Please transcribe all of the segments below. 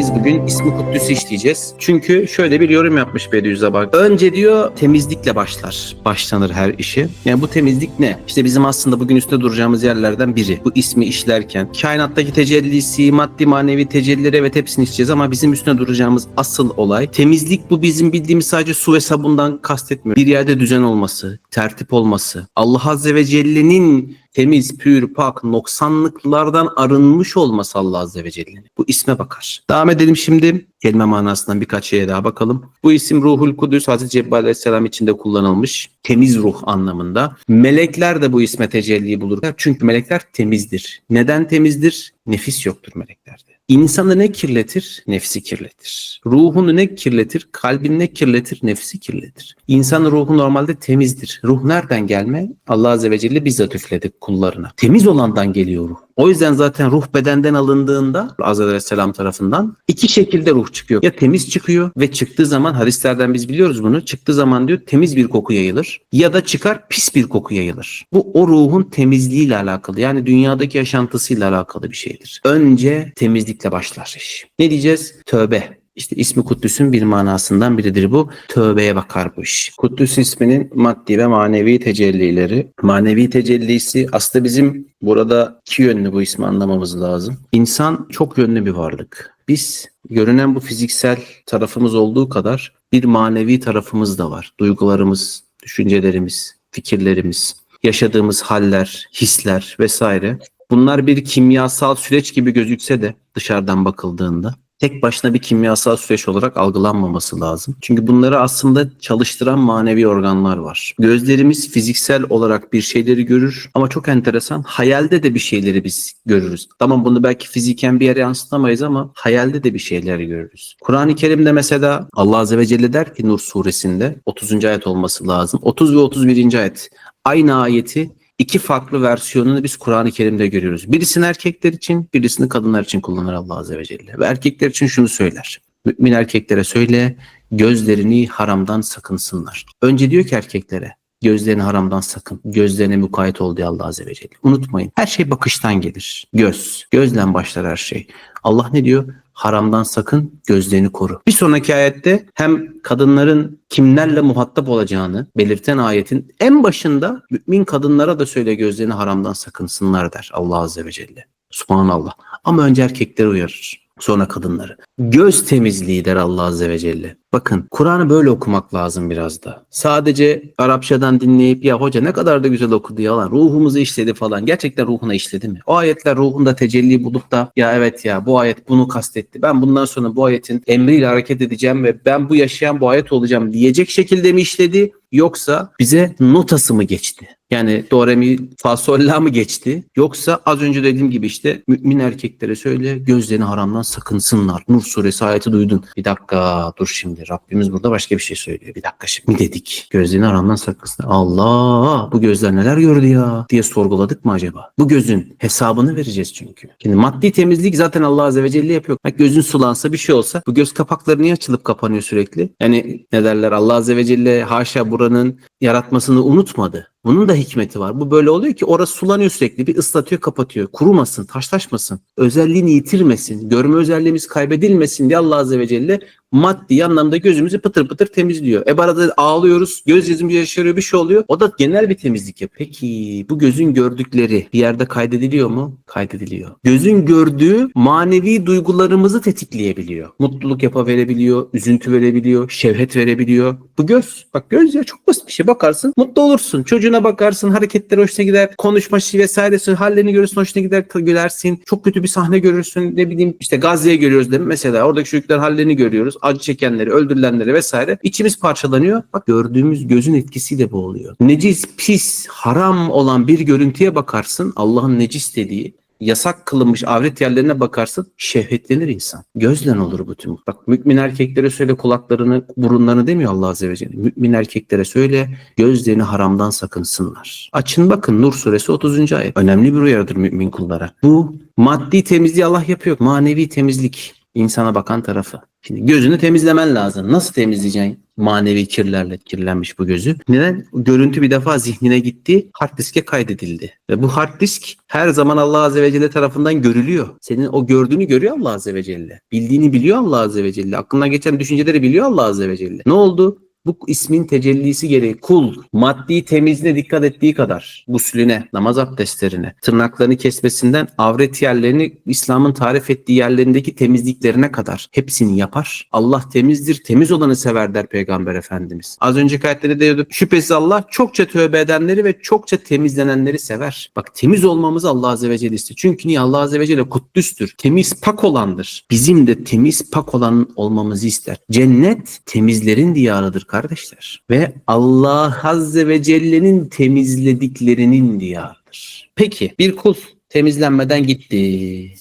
Biz bugün ismi Kuddüs'ü işleyeceğiz. Çünkü şöyle bir yorum yapmış Bediüzzaman. Önce diyor temizlikle başlar. Başlanır her işi. Yani bu temizlik ne? İşte bizim aslında bugün üstünde duracağımız yerlerden biri. Bu ismi işlerken. Kainattaki tecellisi, maddi manevi tecellileri evet hepsini işleyeceğiz ama bizim üstüne duracağımız asıl olay temizlik bu bizim bildiğimiz sadece su ve sabundan kastetmiyor. Bir yerde düzen olması, tertip olması, Allah Azze ve Celle'nin temiz, pür, pak, noksanlıklardan arınmış olması Allah Azze ve Celle'nin. Bu isme bakar. Devam edelim şimdi. Kelime manasından birkaç şeye daha bakalım. Bu isim Ruhul Kudüs Hazreti Cebrail Aleyhisselam içinde kullanılmış. Temiz ruh anlamında. Melekler de bu isme tecelli bulur. Çünkü melekler temizdir. Neden temizdir? Nefis yoktur meleklerde. İnsanı ne kirletir? Nefsi kirletir. Ruhunu ne kirletir? Kalbini ne kirletir? Nefsi kirletir. İnsanın ruhu normalde temizdir. Ruh nereden gelme? Allah Azze ve Celle bizzat üfledi kullarına. Temiz olandan geliyor ruh. O yüzden zaten ruh bedenden alındığında Azze ve Selam tarafından iki şekilde ruh çıkıyor. Ya temiz çıkıyor ve çıktığı zaman hadislerden biz biliyoruz bunu. Çıktığı zaman diyor temiz bir koku yayılır ya da çıkar pis bir koku yayılır. Bu o ruhun temizliğiyle alakalı. Yani dünyadaki yaşantısıyla alakalı bir şeydir. Önce temizlikle başlar iş. Ne diyeceğiz? Tövbe. İşte ismi Kuddüs'ün bir manasından biridir bu. Tövbeye bakar bu iş. Kuddüs isminin maddi ve manevi tecellileri. Manevi tecellisi aslında bizim burada iki yönlü bu ismi anlamamız lazım. İnsan çok yönlü bir varlık. Biz görünen bu fiziksel tarafımız olduğu kadar bir manevi tarafımız da var. Duygularımız, düşüncelerimiz, fikirlerimiz, yaşadığımız haller, hisler vesaire. Bunlar bir kimyasal süreç gibi gözükse de dışarıdan bakıldığında tek başına bir kimyasal süreç olarak algılanmaması lazım. Çünkü bunları aslında çalıştıran manevi organlar var. Gözlerimiz fiziksel olarak bir şeyleri görür ama çok enteresan hayalde de bir şeyleri biz görürüz. Tamam bunu belki fiziken bir yere yansıtamayız ama hayalde de bir şeyler görürüz. Kur'an-ı Kerim'de mesela Allah Azze ve Celle der ki Nur suresinde 30. ayet olması lazım. 30 ve 31. ayet. Aynı ayeti iki farklı versiyonunu biz Kur'an-ı Kerim'de görüyoruz. Birisini erkekler için, birisini kadınlar için kullanır Allah Azze ve Celle. Ve erkekler için şunu söyler. Mümin erkeklere söyle, gözlerini haramdan sakınsınlar. Önce diyor ki erkeklere, gözlerini haramdan sakın. Gözlerine mukayyet ol diye Allah Azze ve Celle. Unutmayın. Her şey bakıştan gelir. Göz. Gözden başlar her şey. Allah ne diyor? Haramdan sakın gözlerini koru. Bir sonraki ayette hem kadınların kimlerle muhatap olacağını belirten ayetin en başında mümin kadınlara da söyle gözlerini haramdan sakınsınlar der Allah Azze ve Celle. Subhanallah. Ama önce erkekleri uyarır. Sonra kadınları. Göz temizliği der Allah Azze ve Celle. Bakın Kur'an'ı böyle okumak lazım biraz da. Sadece Arapçadan dinleyip ya hoca ne kadar da güzel okudu ya lan ruhumuzu işledi falan. Gerçekten ruhuna işledi mi? O ayetler ruhunda tecelli bulup da ya evet ya bu ayet bunu kastetti. Ben bundan sonra bu ayetin emriyle hareket edeceğim ve ben bu yaşayan bu ayet olacağım diyecek şekilde mi işledi? Yoksa bize notası mı geçti? Yani do re mı geçti? Yoksa az önce dediğim gibi işte mümin erkeklere söyle gözlerini haramdan sakınsınlar. Nur suresi ayeti duydun. Bir dakika dur şimdi Rabbimiz burada başka bir şey söylüyor. Bir dakika şimdi dedik. Gözlerini haramdan sakınsın. Allah bu gözler neler gördü ya diye sorguladık mı acaba? Bu gözün hesabını vereceğiz çünkü. Şimdi maddi temizlik zaten Allah Azze ve Celle yapıyor. Bak gözün sulansa bir şey olsa bu göz kapakları niye açılıp kapanıyor sürekli? Yani ne derler Allah Azze ve Celle haşa buranın yaratmasını unutmadı. Bunun da hikmeti var. Bu böyle oluyor ki orası sulanıyor sürekli. Bir ıslatıyor kapatıyor. Kurumasın, taşlaşmasın. Özelliğini yitirmesin. Görme özelliğimiz kaybedilmesin diye Allah Azze ve Celle maddi anlamda gözümüzü pıtır pıtır temizliyor. E arada ağlıyoruz, göz yazımız yaşarıyor bir şey oluyor. O da genel bir temizlik yapıyor. Peki bu gözün gördükleri bir yerde kaydediliyor mu? Kaydediliyor. Gözün gördüğü manevi duygularımızı tetikleyebiliyor. Mutluluk yapaverebiliyor, üzüntü verebiliyor, şevhet verebiliyor. Bu göz. Bak göz ya çok basit bir şey. Bakarsın mutlu olursun. Çocuğuna bakarsın hareketleri hoşuna gider. Konuşması vesairesi hallerini görürsün hoşuna gider gülersin. Çok kötü bir sahne görürsün. Ne bileyim işte Gazze'ye görüyoruz değil mi? Mesela oradaki çocukların hallerini görüyoruz acı çekenleri, öldürülenleri vesaire içimiz parçalanıyor. Bak gördüğümüz gözün etkisiyle bu oluyor. Necis, pis, haram olan bir görüntüye bakarsın Allah'ın necis dediği yasak kılınmış avret yerlerine bakarsın şehvetlenir insan. Gözlen olur bütün. Bak mümin erkeklere söyle kulaklarını, burunlarını demiyor Allah Azze ve Celle. Mümin erkeklere söyle gözlerini haramdan sakınsınlar. Açın bakın Nur suresi 30. ayet. Önemli bir uyarıdır mümin kullara. Bu maddi temizliği Allah yapıyor. Manevi temizlik. İnsana bakan tarafı. Şimdi gözünü temizlemen lazım. Nasıl temizleyeceksin? Manevi kirlerle kirlenmiş bu gözü. Neden? Görüntü bir defa zihnine gitti, hard diske kaydedildi. Ve bu hard disk her zaman Allah Azze ve Celle tarafından görülüyor. Senin o gördüğünü görüyor Allah Azze ve Celle. Bildiğini biliyor Allah Azze ve Celle. Aklına geçen düşünceleri biliyor Allah Azze ve Celle. Ne oldu? Bu ismin tecellisi gereği kul maddi temizliğine dikkat ettiği kadar guslüne, namaz abdestlerine, tırnaklarını kesmesinden avret yerlerini İslam'ın tarif ettiği yerlerindeki temizliklerine kadar hepsini yapar. Allah temizdir, temiz olanı sever der Peygamber Efendimiz. Az önceki ayetlerde diyordu. Şüphesiz Allah çokça tövbe edenleri ve çokça temizlenenleri sever. Bak temiz olmamızı Allah Azze ve Celle istiyor. Çünkü niye Allah Azze ve Celle kuddüstür. Temiz pak olandır. Bizim de temiz pak olan olmamızı ister. Cennet temizlerin diyarıdır kardeşler. Ve Allah Azze ve Celle'nin temizlediklerinin diyarıdır. Peki bir kul temizlenmeden gitti.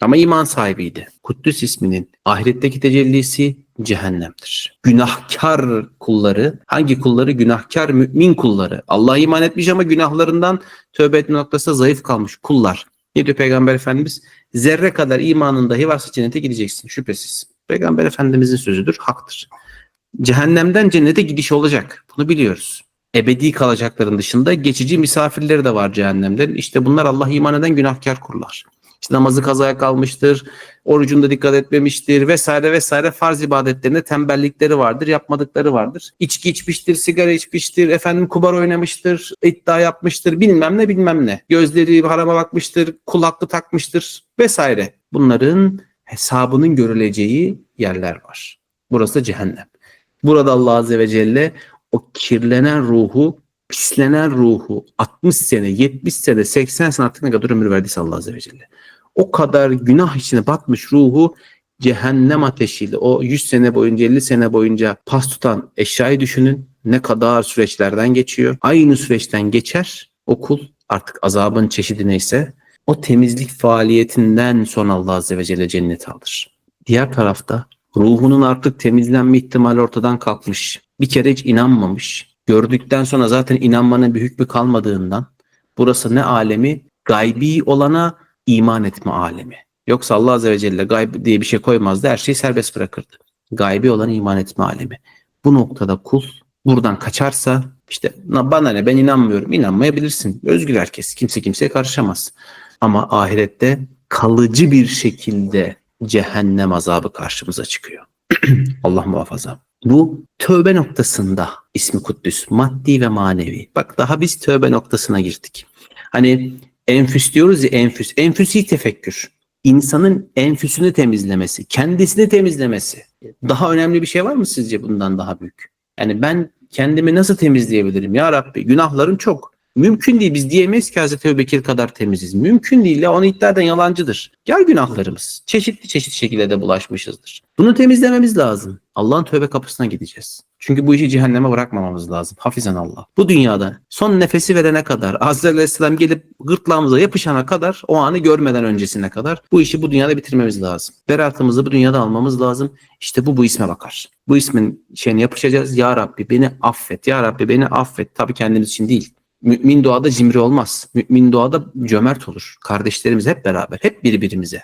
Ama iman sahibiydi. Kuddüs isminin ahiretteki tecellisi cehennemdir. Günahkar kulları, hangi kulları? Günahkar mümin kulları. Allah'a iman etmiş ama günahlarından tövbe etme noktasında zayıf kalmış kullar. Ne diyor Peygamber Efendimiz? Zerre kadar imanın dahi varsa cennete gideceksin şüphesiz. Peygamber Efendimizin sözüdür, haktır. Cehennemden cennete gidiş olacak. Bunu biliyoruz. Ebedi kalacakların dışında geçici misafirleri de var cehennemden. İşte bunlar Allah iman eden günahkar kullar. İşte namazı kazaya kalmıştır, orucunda dikkat etmemiştir vesaire vesaire farz ibadetlerinde tembellikleri vardır, yapmadıkları vardır. İçki içmiştir, sigara içmiştir, efendim kumar oynamıştır, iddia yapmıştır, bilmem ne bilmem ne. Gözleri harama bakmıştır, kulaklı takmıştır vesaire. Bunların hesabının görüleceği yerler var. Burası cehennem. Burada Allah Azze ve Celle o kirlenen ruhu, pislenen ruhu 60 sene, 70 sene, 80 sene artık ne kadar ömür verdiyse Allah Azze ve Celle. O kadar günah içine batmış ruhu cehennem ateşiyle o 100 sene boyunca 50 sene boyunca pas tutan eşyayı düşünün. Ne kadar süreçlerden geçiyor. Aynı süreçten geçer okul artık azabın çeşidi neyse o temizlik faaliyetinden sonra Allah Azze ve Celle cenneti alır. Diğer tarafta ruhunun artık temizlenme ihtimali ortadan kalkmış. Bir kere hiç inanmamış. Gördükten sonra zaten inanmanın bir hükmü kalmadığından burası ne alemi? Gaybi olana iman etme alemi. Yoksa Allah Azze ve Celle gayb diye bir şey koymazdı. Her şeyi serbest bırakırdı. Gaybi olan iman etme alemi. Bu noktada kul buradan kaçarsa işte bana ne ben inanmıyorum. İnanmayabilirsin. Özgür herkes. Kimse kimseye karışamaz. Ama ahirette kalıcı bir şekilde cehennem azabı karşımıza çıkıyor. Allah muhafaza. Bu tövbe noktasında ismi Kuddüs maddi ve manevi. Bak daha biz tövbe noktasına girdik. Hani enfüs diyoruz ya enfüs. Enfüsi tefekkür. İnsanın enfüsünü temizlemesi, kendisini temizlemesi. Daha önemli bir şey var mı sizce bundan daha büyük? Yani ben kendimi nasıl temizleyebilirim ya Rabbi? Günahlarım çok. Mümkün değil. Biz diyemeyiz ki Hazreti Ebubekir kadar temiziz. Mümkün değil. Ya onu iddia eden yalancıdır. Gel günahlarımız. Çeşitli çeşitli şekilde de bulaşmışızdır. Bunu temizlememiz lazım. Allah'ın tövbe kapısına gideceğiz. Çünkü bu işi cehenneme bırakmamamız lazım. Hafizan Allah. Bu dünyada son nefesi verene kadar, Azrail Aleyhisselam gelip gırtlağımıza yapışana kadar, o anı görmeden öncesine kadar bu işi bu dünyada bitirmemiz lazım. Beratımızı bu dünyada almamız lazım. İşte bu bu isme bakar. Bu ismin şeyini yapışacağız. Ya Rabbi beni affet. Ya Rabbi beni affet. Tabii kendimiz için değil. Mümin doğada cimri olmaz. Mümin doğada cömert olur. Kardeşlerimiz hep beraber, hep birbirimize.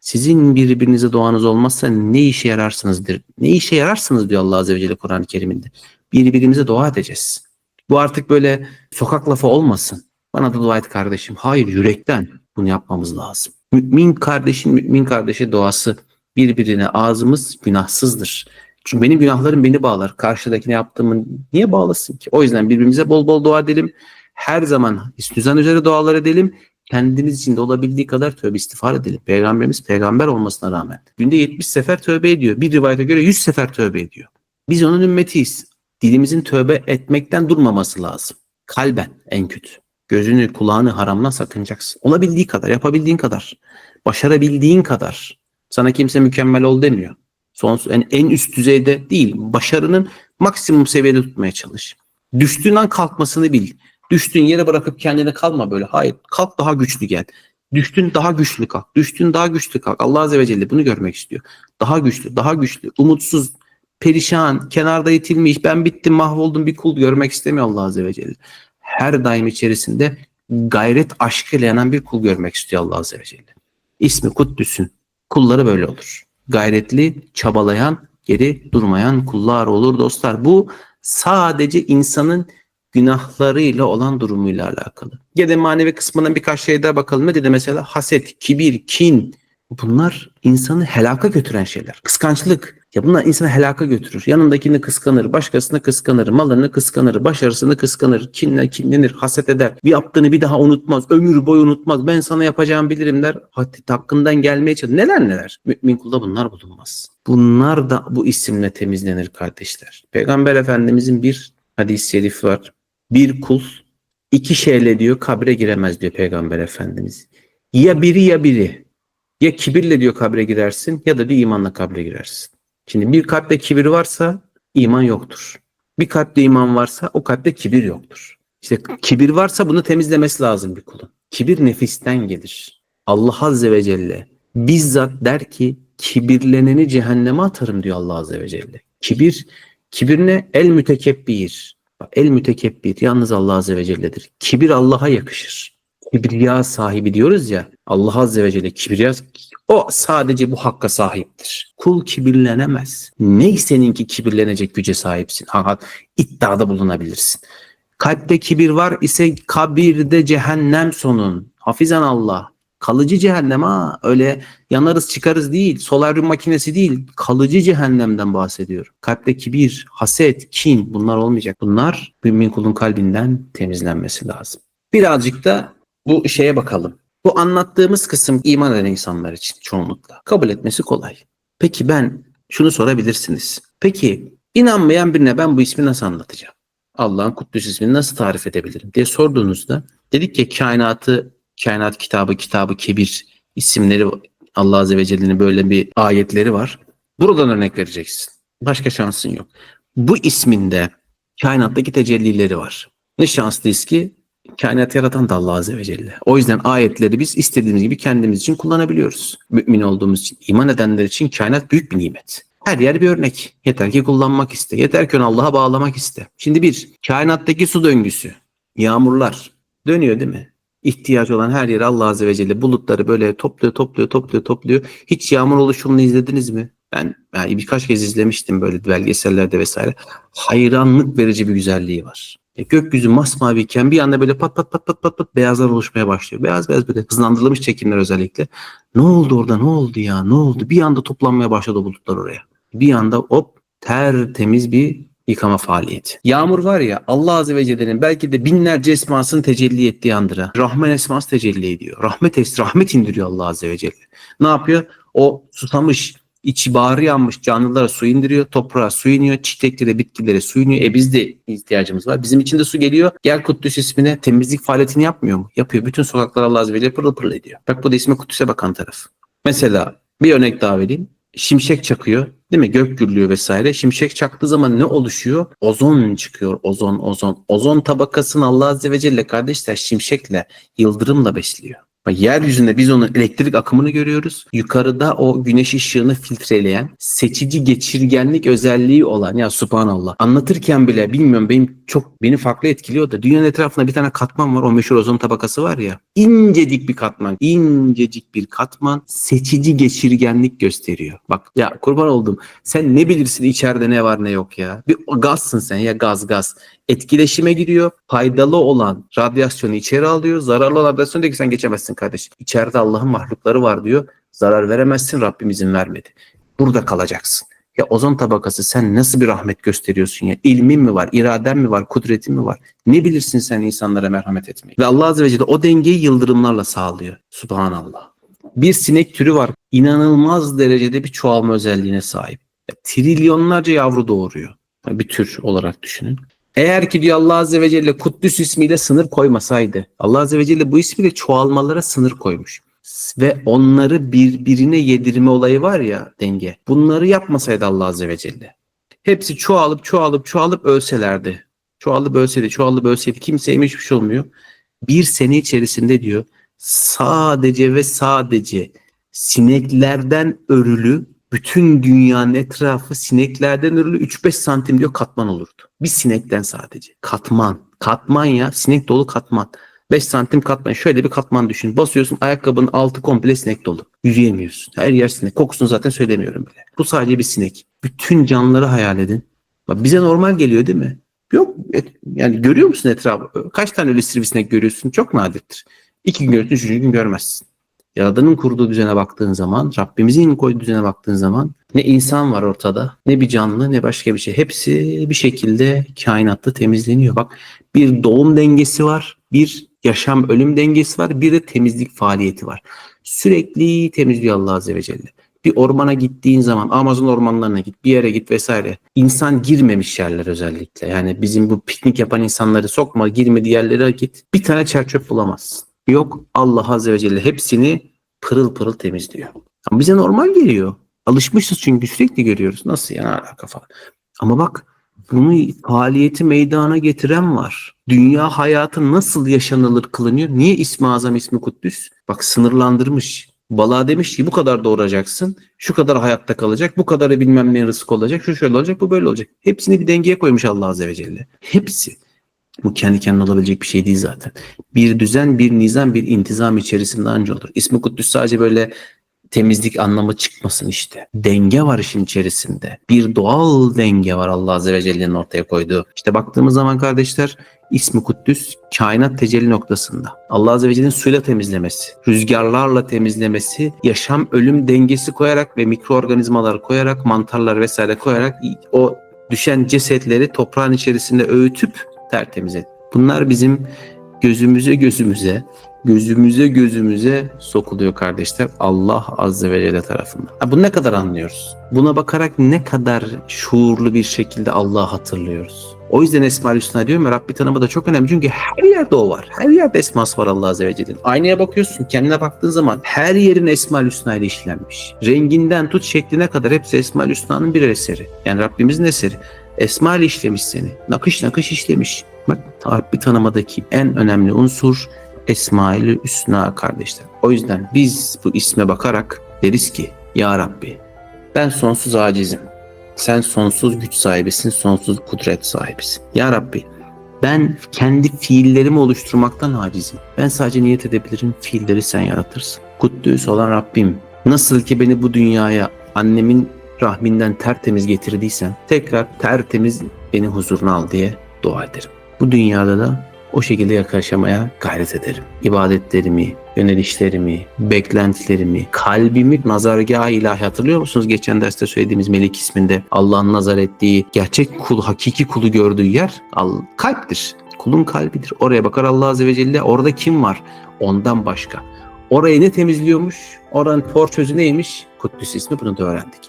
Sizin birbirinize doğanız olmazsa ne işe yararsınızdır? Ne işe yararsınız diyor Allah Azze ve Celle Kur'an-ı Kerim'inde. Birbirimize dua edeceğiz. Bu artık böyle sokak lafı olmasın. Bana da dua et kardeşim. Hayır yürekten bunu yapmamız lazım. Mümin kardeşin mümin kardeşe duası birbirine ağzımız günahsızdır. Çünkü benim günahlarım beni bağlar. Karşıdakine yaptığımı niye bağlasın ki? O yüzden birbirimize bol bol dua edelim. Her zaman üstünüzden üzere dualar edelim. Kendimiz için de olabildiği kadar tövbe istiğfar edelim. Peygamberimiz peygamber olmasına rağmen. Günde 70 sefer tövbe ediyor. Bir rivayete göre 100 sefer tövbe ediyor. Biz onun ümmetiyiz. Dilimizin tövbe etmekten durmaması lazım. Kalben en kötü. Gözünü, kulağını haramdan sakınacaksın. Olabildiği kadar, yapabildiğin kadar. Başarabildiğin kadar. Sana kimse mükemmel ol demiyor. Son, en, en üst düzeyde değil. Başarının maksimum seviyede tutmaya çalış. Düştüğün an kalkmasını bil. Düştüğün yere bırakıp kendine kalma böyle. Hayır. Kalk daha güçlü gel. Düştün daha güçlü kalk. Düştün daha güçlü kalk. Allah Azze ve Celle bunu görmek istiyor. Daha güçlü, daha güçlü. Umutsuz, perişan, kenarda itilmiş, ben bittim, mahvoldum bir kul görmek istemiyor Allah Azze ve Celle. Her daim içerisinde gayret aşkıyla yanan bir kul görmek istiyor Allah Azze ve Celle. İsmi Kuddüs'ün kulları böyle olur. Gayretli, çabalayan, geri durmayan kullar olur dostlar. Bu sadece insanın günahlarıyla olan durumuyla alakalı. Gene manevi kısmına birkaç şey daha bakalım. Ne dedi mesela? Haset, kibir, kin. Bunlar insanı helaka götüren şeyler. Kıskançlık. Ya bunlar insanı helaka götürür. Yanındakini kıskanır, başkasını kıskanır, malını kıskanır, başarısını kıskanır, kinle kinlenir, haset eder. Bir yaptığını bir daha unutmaz, ömür boyu unutmaz. Ben sana yapacağımı bilirim der. Hatta hakkından gelmeye çalışır. Neler neler. Mümin kulda bunlar bulunmaz. Bunlar da bu isimle temizlenir kardeşler. Peygamber Efendimizin bir hadis-i şerifi var. Bir kul iki şeyle diyor kabre giremez diyor Peygamber Efendimiz. Ya biri ya biri. Ya kibirle diyor kabre girersin ya da bir imanla kabre girersin. Şimdi bir kalpte kibir varsa iman yoktur. Bir kalpte iman varsa o kalpte kibir yoktur. İşte kibir varsa bunu temizlemesi lazım bir kulun. Kibir nefisten gelir. Allah Azze ve Celle bizzat der ki kibirleneni cehenneme atarım diyor Allah Azze ve Celle. Kibir, kibir ne? El mütekebbir. El mütekebbir yalnız Allah Azze ve Celle'dir. Kibir Allah'a yakışır. Kibriya sahibi diyoruz ya Allah Azze ve Celle kibriya o sadece bu hakka sahiptir. Kul kibirlenemez. Ney seninki kibirlenecek güce sahipsin. Ha, ha, iddiada bulunabilirsin. Kalpte kibir var ise kabirde cehennem sonun. Hafizan Allah. Kalıcı cehennem ha. Öyle yanarız çıkarız değil. Solaryum makinesi değil. Kalıcı cehennemden bahsediyorum. Kalpte kibir, haset, kin bunlar olmayacak. Bunlar mümin kulun kalbinden temizlenmesi lazım. Birazcık da bu şeye bakalım. Bu anlattığımız kısım iman eden insanlar için çoğunlukla. Kabul etmesi kolay. Peki ben şunu sorabilirsiniz. Peki inanmayan birine ben bu ismi nasıl anlatacağım? Allah'ın Kuddüs ismini nasıl tarif edebilirim diye sorduğunuzda dedik ki kainatı, kainat kitabı, kitabı kebir isimleri Allah Azze ve Celle'nin böyle bir ayetleri var. Buradan örnek vereceksin. Başka şansın yok. Bu isminde kainattaki tecellileri var. Ne şanslıyız ki kainatı yaratan da Allah Azze ve Celle. O yüzden ayetleri biz istediğimiz gibi kendimiz için kullanabiliyoruz. Mümin olduğumuz için, iman edenler için kainat büyük bir nimet. Her yer bir örnek. Yeter ki kullanmak iste. Yeter ki onu Allah'a bağlamak iste. Şimdi bir, kainattaki su döngüsü, yağmurlar dönüyor değil mi? İhtiyaç olan her yere Allah Azze ve Celle bulutları böyle topluyor, topluyor, topluyor, topluyor. Hiç yağmur oluşumunu izlediniz mi? Ben yani birkaç kez izlemiştim böyle belgesellerde vesaire. Hayranlık verici bir güzelliği var. E, gökyüzü masmaviyken bir anda böyle pat pat pat pat pat pat beyazlar oluşmaya başlıyor. Beyaz beyaz böyle hızlandırılmış çekimler özellikle. Ne oldu orada ne oldu ya ne oldu? Bir anda toplanmaya başladı bulutlar oraya. Bir anda hop tertemiz bir yıkama faaliyeti. Yağmur var ya Allah Azze ve Celle'nin belki de binlerce esmasını tecelli ettiği andıra. Rahman esması tecelli ediyor. Rahmet es rahmet indiriyor Allah Azze ve Celle. Ne yapıyor? O susamış, içi bağrı yanmış canlılara su indiriyor, toprağa su iniyor, çiçeklere, bitkilere su iniyor. E biz de ihtiyacımız var. Bizim için de su geliyor. Gel Kuddüs ismine temizlik faaliyetini yapmıyor mu? Yapıyor. Bütün sokaklar Allah Azze ve Celle pırıl pırıl ediyor. Bak bu da ismi Kuddüs'e bakan taraf. Mesela bir örnek daha vereyim. Şimşek çakıyor değil mi? Gök gürlüyor vesaire. Şimşek çaktığı zaman ne oluşuyor? Ozon çıkıyor. Ozon, ozon. Ozon tabakasını Allah Azze ve Celle kardeşler şimşekle, yıldırımla besliyor. Bak, Yeryüzünde biz onun elektrik akımını görüyoruz. Yukarıda o güneş ışığını filtreleyen, seçici geçirgenlik özelliği olan ya subhanallah. Anlatırken bile bilmiyorum benim çok beni farklı etkiliyor da dünyanın etrafında bir tane katman var. O meşhur ozon tabakası var ya. İncecik bir katman. incecik bir katman seçici geçirgenlik gösteriyor. Bak ya kurban oldum. Sen ne bilirsin içeride ne var ne yok ya. Bir gazsın sen ya gaz gaz etkileşime giriyor. Faydalı olan radyasyonu içeri alıyor. Zararlı olan radyasyonu diyor ki sen geçemezsin kardeşim. İçeride Allah'ın mahlukları var diyor. Zarar veremezsin Rabbim izin vermedi. Burada kalacaksın. Ya ozon tabakası sen nasıl bir rahmet gösteriyorsun ya? İlmin mi var, iraden mi var, kudretin mi var? Ne bilirsin sen insanlara merhamet etmeyi? Ve Allah Azze ve Celle o dengeyi yıldırımlarla sağlıyor. Subhanallah. Bir sinek türü var. İnanılmaz derecede bir çoğalma özelliğine sahip. Ya, trilyonlarca yavru doğuruyor. Bir tür olarak düşünün. Eğer ki diyor Allah Azze ve Celle Kuddüs ismiyle sınır koymasaydı, Allah Azze ve Celle bu ismiyle çoğalmalara sınır koymuş. Ve onları birbirine yedirme olayı var ya denge. Bunları yapmasaydı Allah Azze ve Celle. Hepsi çoğalıp çoğalıp çoğalıp ölselerdi. Çoğalıp ölseydi, çoğalıp ölseydi kimseye hiçbir şey olmuyor. Bir sene içerisinde diyor sadece ve sadece sineklerden örülü bütün dünyanın etrafı sineklerden örülü 3-5 santim diyor katman olurdu. Bir sinekten sadece. Katman. Katman ya. Sinek dolu katman. 5 santim katman. Şöyle bir katman düşün. Basıyorsun ayakkabının altı komple sinek dolu. Yürüyemiyorsun. Her yer sinek. Kokusunu zaten söylemiyorum bile. Bu sadece bir sinek. Bütün canlıları hayal edin. Bak bize normal geliyor değil mi? Yok. Yani görüyor musun etrafı? Kaç tane öyle sivrisinek görüyorsun? Çok nadirdir. İki gün görürsün, üçüncü gün görmezsin. Yaradanın kurduğu düzene baktığın zaman, Rabbimizin koyduğu düzene baktığın zaman ne insan var ortada, ne bir canlı, ne başka bir şey. Hepsi bir şekilde kainatta temizleniyor. Bak bir doğum dengesi var, bir yaşam ölüm dengesi var, bir de temizlik faaliyeti var. Sürekli temizliyor Allah Azze ve Celle. Bir ormana gittiğin zaman Amazon ormanlarına git, bir yere git vesaire. İnsan girmemiş yerler özellikle. Yani bizim bu piknik yapan insanları sokma, girmediği yerlere git. Bir tane çerçöp bulamazsın. Yok Allah Azze ve Celle hepsini pırıl pırıl temizliyor. Ama bize normal geliyor. Alışmışız çünkü sürekli görüyoruz. Nasıl yani alaka falan. Ama bak bunu faaliyeti meydana getiren var. Dünya hayatı nasıl yaşanılır kılınıyor? Niye ismi azam ismi kuddüs? Bak sınırlandırmış. Balığa demiş ki bu kadar doğuracaksın. Şu kadar hayatta kalacak. Bu kadarı bilmem ne rızık olacak. Şu şöyle olacak. Bu böyle olacak. Hepsini bir dengeye koymuş Allah Azze ve Celle. Hepsi. Bu kendi kendine olabilecek bir şey değil zaten. Bir düzen, bir nizam, bir intizam içerisinde anca olur. İsmi Kuddüs sadece böyle temizlik anlamı çıkmasın işte. Denge var işin içerisinde. Bir doğal denge var Allah Azze ve Celle'nin ortaya koyduğu. İşte baktığımız zaman kardeşler ismi Kuddüs kainat tecelli noktasında. Allah Azze ve Celle'nin suyla temizlemesi, rüzgarlarla temizlemesi, yaşam ölüm dengesi koyarak ve mikroorganizmalar koyarak, mantarlar vesaire koyarak o düşen cesetleri toprağın içerisinde öğütüp tertemiz et. Bunlar bizim gözümüze gözümüze, gözümüze gözümüze sokuluyor kardeşler Allah Azze ve Celle tarafından. Ha, bunu ne kadar anlıyoruz? Buna bakarak ne kadar şuurlu bir şekilde Allah'ı hatırlıyoruz? O yüzden Esma-ül Hüsna diyorum ya Rabbi tanımı da çok önemli. Çünkü her yerde o var. Her yerde esması var Allah Azze ve Celle'nin. Aynaya bakıyorsun kendine baktığın zaman her yerin Esma-ül Hüsna ile işlenmiş. Renginden tut şekline kadar hepsi Esma-ül Hüsna'nın bir eseri. Yani Rabbimizin eseri. Esma ile işlemiş seni. Nakış nakış işlemiş. Bak Rabbi tanımadaki en önemli unsur Esma-ül Hüsna kardeşler. O yüzden biz bu isme bakarak deriz ki Ya Rabbi ben sonsuz acizim. Sen sonsuz güç sahibisin, sonsuz kudret sahibisin. Ya Rabbi ben kendi fiillerimi oluşturmaktan acizim. Ben sadece niyet edebilirim, fiilleri sen yaratırsın. Kuddüs olan Rabbim nasıl ki beni bu dünyaya annemin rahminden tertemiz getirdiysen tekrar tertemiz beni huzuruna al diye dua ederim. Bu dünyada da o şekilde yaşamaya gayret ederim. İbadetlerimi, yönelişlerimi, beklentilerimi, kalbimi nazargah ilahi hatırlıyor musunuz? Geçen derste söylediğimiz Melik isminde Allah'ın nazar ettiği gerçek kul, hakiki kulu gördüğü yer al- kalptir. Kulun kalbidir. Oraya bakar Allah Azze ve Celle. Orada kim var? Ondan başka. Orayı ne temizliyormuş? Oranın porçözü neymiş? Kuddüs ismi bunu da öğrendik.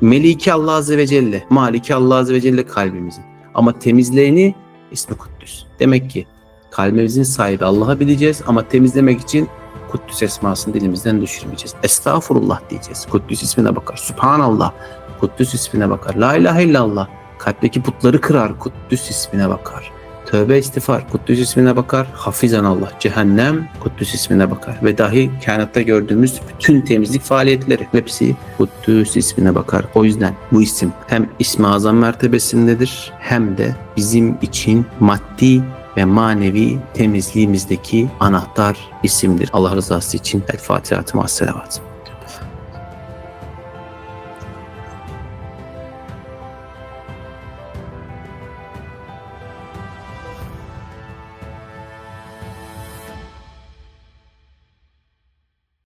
Meliki Allah Azze ve Celle, Maliki Allah Azze ve Celle kalbimizin. Ama temizleyeni ismi Kuddüs. Demek ki kalbimizin sahibi Allah'ı bileceğiz ama temizlemek için Kuddüs esmasını dilimizden düşürmeyeceğiz. Estağfurullah diyeceğiz. Kuddüs ismine bakar. Subhanallah. Kuddüs ismine bakar. La ilahe illallah. Kalpteki putları kırar. Kuddüs ismine bakar. Tövbe istiğfar. Kuddüs ismine bakar. Hafizan Allah. Cehennem. Kuddüs ismine bakar. Ve dahi kainatta gördüğümüz bütün temizlik faaliyetleri hepsi Kuddüs ismine bakar. O yüzden bu isim hem ismi azam mertebesindedir hem de bizim için maddi ve manevi temizliğimizdeki anahtar isimdir. Allah rızası için El Fatiha, Selavat.